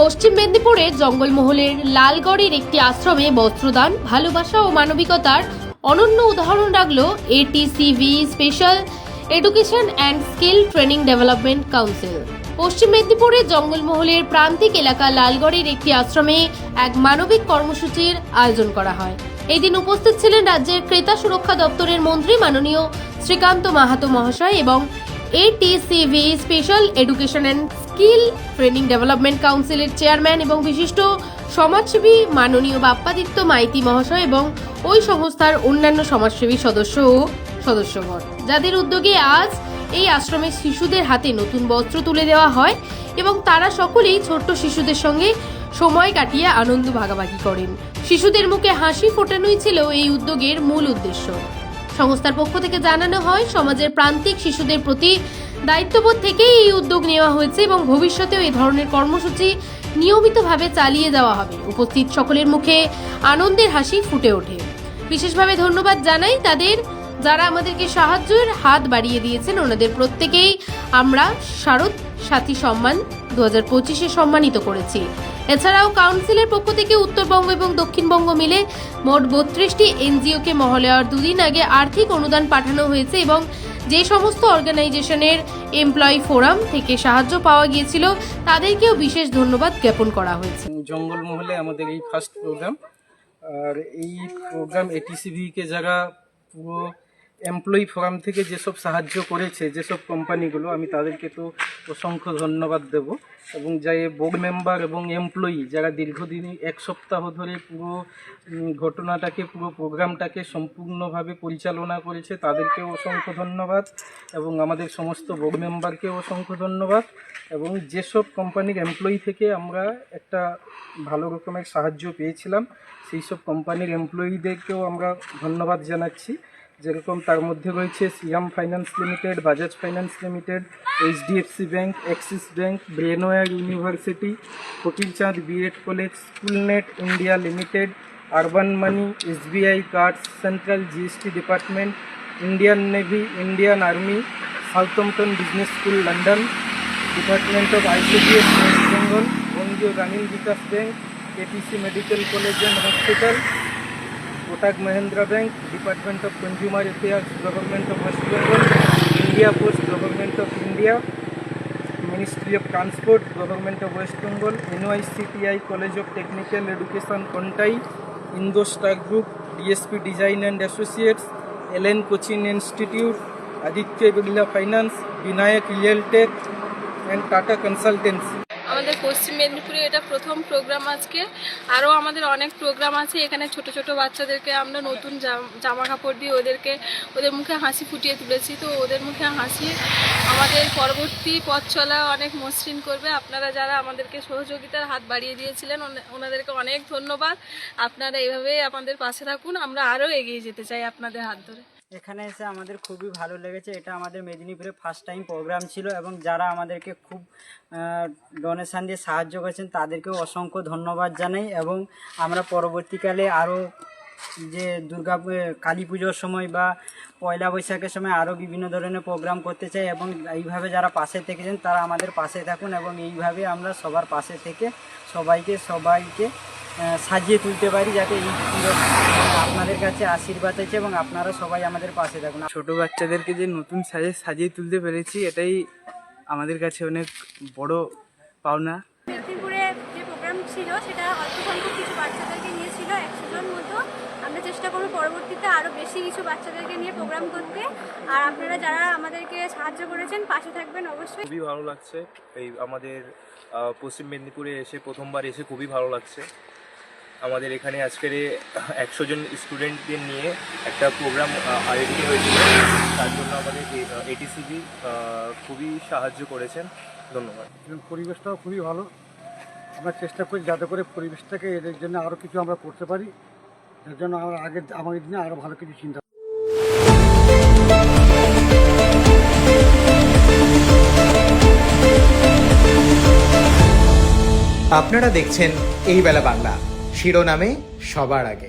পশ্চিম মেদিনীপুরে জঙ্গলমহলের লালগড়ের একটি আশ্রমে বস্ত্রদান ভালোবাসা ও মানবিকতার অনন্য উদাহরণ রাখল ATCV special education and skill training development council পশ্চিম মেদিনীপুরের জঙ্গলমহলের প্রান্তিক এলাকা লালগড়ের একটি আশ্রমে এক মানবিক কর্মসূচির আয়োজন করা হয় এদিন উপস্থিত ছিলেন রাজ্যের ক্রেতা সুরক্ষা দপ্তরের মন্ত্রী মাননীয় শ্রীকান্ত মাহাতো মহাশয় এবং ATCV special education and skill training development কাউন্সিলের চেয়ারম্যান এবং বিশিষ্ট সমাজসেবী মাননীয় বাপ্পাদিত্য মাইতি মহাশয় এবং ওই সংস্থার অন্যান্য সমাজসেবী সদস্য ও সদস্যগণ যাদের উদ্যোগে আজ এই আশ্রমে শিশুদের হাতে নতুন বস্ত্র তুলে দেওয়া হয় এবং তারা সকলেই ছোট্ট শিশুদের সঙ্গে সময় কাটিয়ে আনন্দ ভাগাভাগি করেন শিশুদের মুখে হাসি ফোটানোই ছিল এই উদ্যোগের মূল উদ্দেশ্য সংস্থার পক্ষ থেকে জানানো হয় সমাজের প্রান্তিক শিশুদের প্রতি দায়িত্ববোধ থেকেই এই উদ্যোগ নেওয়া হয়েছে এবং ভবিষ্যতেও এই ধরনের কর্মসূচি নিয়মিতভাবে চালিয়ে যাওয়া হবে উপস্থিত সকলের মুখে আনন্দের হাসি ফুটে ওঠে বিশেষভাবে ধন্যবাদ জানাই তাদের যারা আমাদেরকে সাহায্যের হাত বাড়িয়ে দিয়েছেন ওনাদের প্রত্যেকেই আমরা শারদ সাথী সম্মান দু হাজার পঁচিশে সম্মানিত করেছি এছাড়াও কাউন্সিলের পক্ষ থেকে উত্তরবঙ্গ এবং দক্ষিণবঙ্গ মিলে মোট বত্রিশটি এনজিওকে আর দুদিন আগে আর্থিক অনুদান পাঠানো হয়েছে এবং যে সমস্ত অর্গানাইজেশনের এমপ্লয়ি ফোরাম থেকে সাহায্য পাওয়া গিয়েছিল তাদেরকেও বিশেষ ধন্যবাদ জ্ঞাপন করা হয়েছে জঙ্গলমহলে আমাদের এই ফার্স্ট প্রোগ্রাম আর এই প্রোগ্রাম এটিসিভিকে যারা পুরো এমপ্লয়ি ফোরাম থেকে যেসব সাহায্য করেছে যেসব কোম্পানিগুলো আমি তাদেরকে তো অসংখ্য ধন্যবাদ দেব এবং যাই বোর্ড মেম্বার এবং এমপ্লয়ি যারা দীর্ঘদিন এক সপ্তাহ ধরে পুরো ঘটনাটাকে পুরো প্রোগ্রামটাকে সম্পূর্ণভাবে পরিচালনা করেছে তাদেরকেও অসংখ্য ধন্যবাদ এবং আমাদের সমস্ত বোর্ড মেম্বারকেও অসংখ্য ধন্যবাদ এবং যেসব কোম্পানির এমপ্লয়ি থেকে আমরা একটা ভালো রকমের সাহায্য পেয়েছিলাম সেই সব কোম্পানির এমপ্লয়িদেরকেও আমরা ধন্যবাদ জানাচ্ছি যেরকম তার মধ্যে রয়েছে Siam finance limited Bajaj finance limited HDFC bank Axis bank Brainware university Fakirchand BEd college Schoolnet India limited urban money SBI cards central GST department Indian navy Indian army Southampton business school London department of ICDS west Bengal Bangiya Gramin Vikash bank KPC medical college and hospital Kotak Mahindra Bank, Department of Consumer Affairs, Government of West Bengal, India Post, Government of India, Ministry of Transport, Government of West Bengal, NYCTI College of Technical Education, Kontai, Indostar Group, DSP Design and Associates, LN Cochin Institute, Aditya Birla Finance, Vinayak Realtech, and Tata Consultancy. পশ্চিম মেদিনীপুরে এটা প্রথম programme আজকে আরও আমাদের অনেক programme আছে এখানে ছোট ছোট বাচ্চাদেরকে আমরা নতুন জামা কাপড় দিয়ে ওদেরকে ওদের মুখে হাসি ফুটিয়ে তুলেছি তো ওদের মুখে হাসি আমাদের পরবর্তী পথ চলা অনেক মসৃণ করবে আপনারা যারা আমাদেরকে সহযোগিতার হাত বাড়িয়ে দিয়েছিলেন ওনাদেরকে অনেক ধন্যবাদ আপনারা এভাবেই আমাদের পাশে থাকুন আমরা আরও এগিয়ে যেতে চাই আপনাদের হাত ধরে এখানে এসে আমাদের খুবই ভালো লেগেছে এটা আমাদের মেদিনীপুরে ফার্স্ট টাইম প্রোগ্রাম ছিল এবং যারা আমাদেরকে খুব ডোনেশান দিয়ে সাহায্য করেছেন তাদেরকেও অসংখ্য ধন্যবাদ জানাই এবং আমরা পরবর্তীকালে আরও যে দুর্গা কালী পুজোর সময় বা পয়লা বৈশাখের সময় আরও বিভিন্ন ধরনের প্রোগ্রাম করতে চাই এবং এইভাবে যারা পাশে থেকেছেন তারা আমাদের পাশে থাকুন এবং এইভাবে আমরা সবার পাশে থেকে সবাইকে সবাইকে সাজিয়ে তুলতে পারি যাতে এই আপনাদের কাছে আশীর্বাদ আছে এবং আপনারা সবাই আমাদের পাশে থাকুন ছোট বাচ্চাদেরকে যে নতুন সাজে সাজিয়ে তুলতে পেরেছি এটাই আমাদের কাছে অনেক বড় পাওনা যে প্রোগ্রাম ছিল সেটা অল্প সংখ্যক কিছু বাচ্চাদেরকে নিয়েছিল একশো জন মতো আমরা চেষ্টা করবো পরবর্তীতে আরও বেশি কিছু বাচ্চাদেরকে নিয়ে প্রোগ্রাম করতে আর আপনারা যারা আমাদেরকে সাহায্য করেছেন পাশে থাকবেন অবশ্যই খুবই ভালো লাগছে এই আমাদের পশ্চিম মেদিনীপুরে এসে প্রথমবার এসে খুবই ভালো লাগছে আমাদের এখানে আজকের একশো জন স্টুডেন্টদের নিয়ে একটা প্রোগ্রাম আয়োজিত হয়েছিল তার জন্য আমাদের এটিসিবি খুবই সাহায্য করেছেন ধন্যবাদ পরিবেশটাও খুবই ভালো আমরা চেষ্টা করি যাতে করে পরিবেশটাকে এদের জন্য আরও কিছু আমরা করতে পারি এর জন্য আমরা আগের আমাদের দিনে আরও ভালো কিছু চিন্তা আপনারা দেখছেন এই বেলা বাংলা শিরোনামে সবার আগে